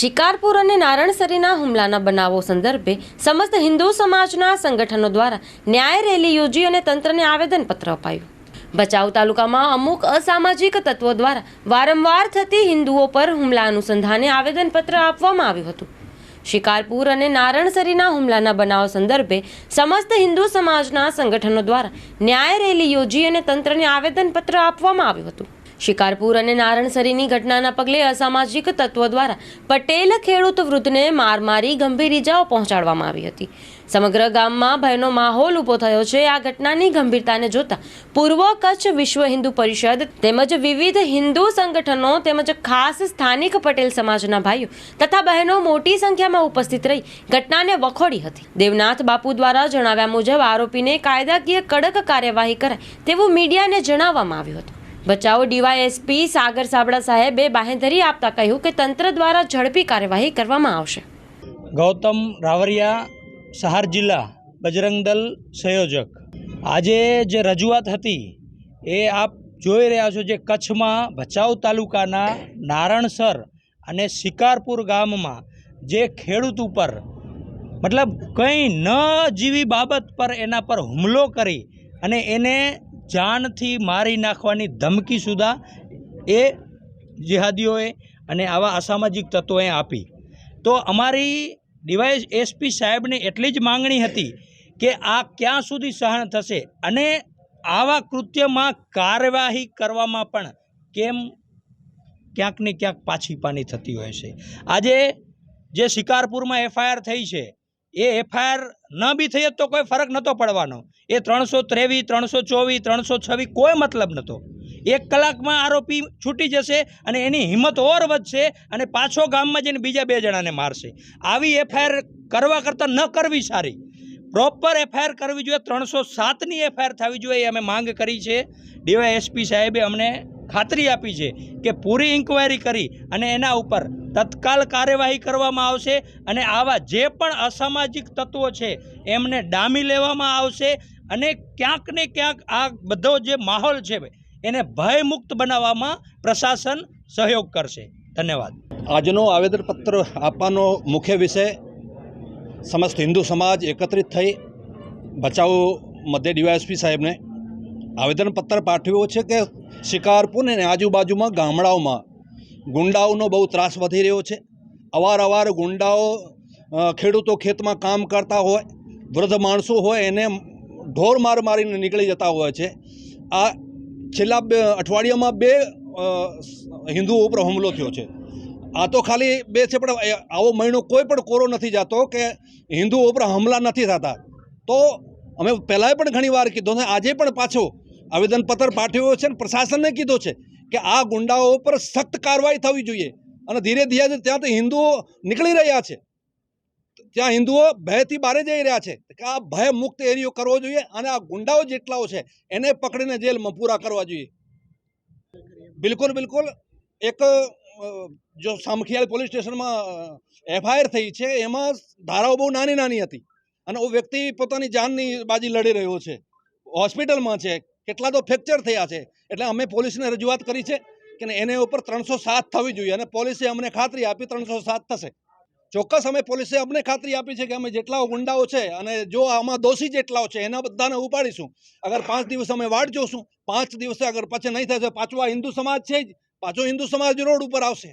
શિકારપુર અને નારણસરીના હુમલાના બનાવો સંદર્ભે સમસ્ત હિન્દુ સમાજના સંગઠનો દ્વારા ન્યાય રેલી યોજી અને તંત્રને આવેદનપત્ર અપાયું. ભચાઉ તાલુકામાં અમુક અસામાજિક તત્વો દ્વારા વારંવાર થતી હિન્દુઓ પર હુમલા અનુસંધાને આવેદનપત્ર આપવામાં આવ્યું હતું. શિકારપુર અને નારણસરીના હુમલાના બનાવ સંદર્ભે સમસ્ત હિન્દુ સમાજના સંગઠનો દ્વારા ન્યાય રેલી યોજી અને તંત્રને આવેદનપત્ર આપવામાં આવ્યું હતું. શિકારપુર અને નારણસરીની ઘટનાના પગલે અસામાજિક તત્વો દ્વારા પટેલ ખેડૂત વૃદ્ધને માર મારી ગંભીર ઇજાઓ પહોંચાડવામાં આવી હતી. સમગ્ર ગામમાં ભયનો માહોલ ઊભો થયો છે. આ ઘટનાની ગંભીરતાને જોતા પૂર્વ કચ્છ વિશ્વ હિન્દુ પરિષદ તેમજ વિવિધ હિન્દુ સંગઠનો તેમજ ખાસ સ્થાનિક પટેલ સમાજના ભાઈઓ તથા બહેનો મોટી સંખ્યામાં ઉપસ્થિત રહી ઘટનાને વખોડી હતી. દેવનાથ બાપુ દ્વારા જણાવ્યા મુજબ આરોપીને કાયદાકીય કડક કાર્યવાહી કરાય તેવું મીડિયાને જણાવવામાં આવ્યું હતું. બચાવ ડીવાયએસપી સાગર સાબડા સાહેબે બાહેંધરી આપતા કહ્યું કે તંત્ર દ્વારા ઝડપી કાર્યવાહી કરવામાં આવશે. ગૌતમ રાવરિયા, સહાર જિલ્લા, બજરંગ દળ સંયોજક. આજે જે રજૂઆત હતી એ આપ જોઈ રહ્યા છો જે કચ્છમાં ભચાઉ તાલુકાના નારણસર અને શિકારપુર ગામમાં જે ખેડૂત ઉપર મતલબ કંઈ ન જીવી બાબત પર એના પર હુમલો કરી અને એને જાનથી મારી નાખવાની ધમકી સુધા એ જિહાદીઓએ અને આવા અસામાજિક તત્વોએ આપી. તો અમારી ડિવાઇસ એસપી સાહેબને એટલી જ માંગણી હતી કે આ ક્યાં સુધી સહન થશે અને આવા કૃત્યમાં કાર્યવાહી કરવામાં પણ કેમ ક્યાંક ને ક્યાંક પાછી પાની થતી હોય છે. આજે જે શિકારપુરમાં એફઆઈઆર થઈ છે એ એફઆઈઆર ન બી થઈ તો કોઈ ફરક નહોતો પડવાનો. એ ત્રણસો ત્રેવીસ, ત્રણસો ચોવીસ, ત્રણસો છવ્વીસ કોઈ મતલબ નહોતો. એક કલાકમાં આરોપી છૂટી જશે અને એની હિંમત ઓર વધશે અને પાછો ગામમાં જઈને બીજા બે જણાને મારશે. આવી એફઆઈઆર કરવા કરતાં ન કરવી સારી. પ્રોપર એફઆઈઆર કરવી જોઈએ. ત્રણસો સાતની એફઆઈઆર થવી જોઈએ એ અમે માંગ કરી છે. ડીવાય એસપી સાહેબે અમને ખાતરી આપી છે કે પૂરી ઇન્કવાયરી કરી અને એના ઉપર તત્કાલ કાર્યવાહી કરવામાં આવશે અને આવા જે પણ અસામાજિક તત્વો છે, એમને ડામી લેવામાં આવશે અને ક્યાંક ને ક્યાંક આ બધો જે માહોલ છે, એને ભયમુક્ત બનાવવામાં પ્રશાસન સહયોગ કરશે. ધન્યવાદ. આજનો આવેદનપત્ર આપવાનો મુખ્ય વિષય સમસ્ત હિન્દુ સમાજ એકત્રિત થઈ, બચાવો મધ્ય ડીવાયએસપી સાહેબને આવેદનપત્ર પાઠવ્યો છે કે શિકારપુર અને આજુબાજુમાં ગામડાઓમાં ગુંડાઓનો બહુ ત્રાસ વધી રહ્યો છે. અવારનવાર ગુંડાઓ ખેડૂતો ખેતમાં કામ કરતા હોય, વૃદ્ધ માણસો હોય, એને ઢોર માર મારીને નીકળી જતા હોય છે. આ છેલ્લા બે, અઠવાડિયામાં બે હિન્દુઓ ઉપર હુમલો થયો છે. આ તો ખાલી બે છે, પણ આવો મહિનો કોઈ પણ કોરો નથી જતો કે હિન્દુઓ ઉપર હુમલા નથી થતા. તો અમે પહેલાંય પણ ઘણી વાર કીધું ને, આજે પણ પાછો આવેદનપત્ર પાઠવ્યો છે અને પ્રશાસનને કીધો છે કે આ ગુંડાઓ ઉપર સખ્ત કાર્યવાહી થવી જોઈએ. અને ધીરે ધીરે ત્યાં તો હિન્દુઓ નીકળી રહ્યા છે. ત્યાં હિન્દુઓ ભયથી બહાર જઈ રહ્યા છે. કે આ ભય મુક્ત એરિયો કરવો જોઈએ અને આ ગુંડાઓ જેટલાઓ છે એને પકડીને જેલમાં પૂરા કરવા જોઈએ. બિલકુલ બિલકુલ. એક જો સામખિયાળ પોલીસ સ્ટેશનમાં એફઆઈઆર થઈ છે, એમાં ધારાઓ બહુ નાની નાની હતી. અને ਉਹ વ્યક્તિ પોતાની જાનની બાજી લડી રહ્યો છે. હોસ્પિટલમાં છે. કેટલા તો ફ્રેક્ચર થયા છે. એટલે અમે પોલીસને રજૂઆત કરી છે કે એને ઉપર ત્રણસો સાત થવી જોઈએ અને પોલીસે અમને ખાતરી આપી ત્રણસો સાત થશે. ચોક્કસ અમે પોલીસે અમને ખાતરી આપી છે કે અમે જેટલા ગુંડાઓ છે અને જો આમાં દોષી જેટલાઓ છે એના બધાને ઉપાડીશું. અગર પાંચ દિવસ અમે વાટ જોશું, પાંચ દિવસે અગર પછી નહીં થશે પાછો આ હિન્દુ સમાજ છે જ. પાછો હિન્દુ સમાજ રોડ ઉપર આવશે.